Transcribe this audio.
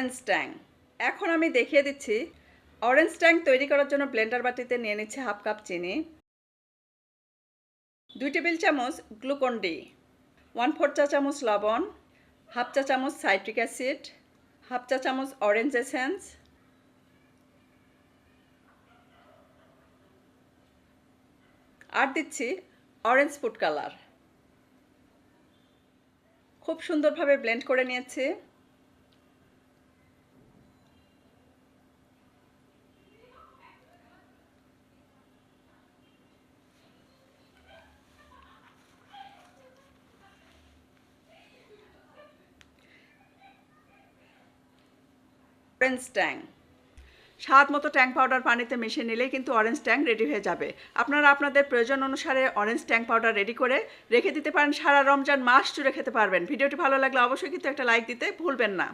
Orange ট্যাং। এখন আমি দেখিয়ে দিচ্ছি, অরেঞ্জ ট্যাং তৈরি করার জন্য ব্লেন্ডার বাটিতে নিয়ে নিচ্ছে হাফ কাপ চিনি, দুই টেবিল চামচ গ্লুকন ডি, ওয়ান ফোর চা চামচ লবণ, হাফ চা চামচ সাইট্রিক অ্যাসিড, হাফ চা চামচ অরেঞ্জ এসেন্স, আর দিচ্ছি অরেঞ্জ ফুড কালার। খুব সুন্দরভাবে ব্লেন্ড করে নিয়েছি। Orange Tang. স্বাদ মতো ট্যাং পাউডার পানিতে মিশিয়ে নিলেই কিন্তু অরেঞ্জ ট্যাং রেডি হয়ে যাবে। আপনারা আপনাদের প্রয়োজন অনুসারে অরেঞ্জ ট্যাং পাউডার রেডি করে রেখে দিতে পারেন। সারা রমজান মাস জুড়ে খেতে পারবেন। ভিডিওটি ভালো লাগলে অবশ্যই কিন্তু একটা লাইক দিতে ভুলবেন না।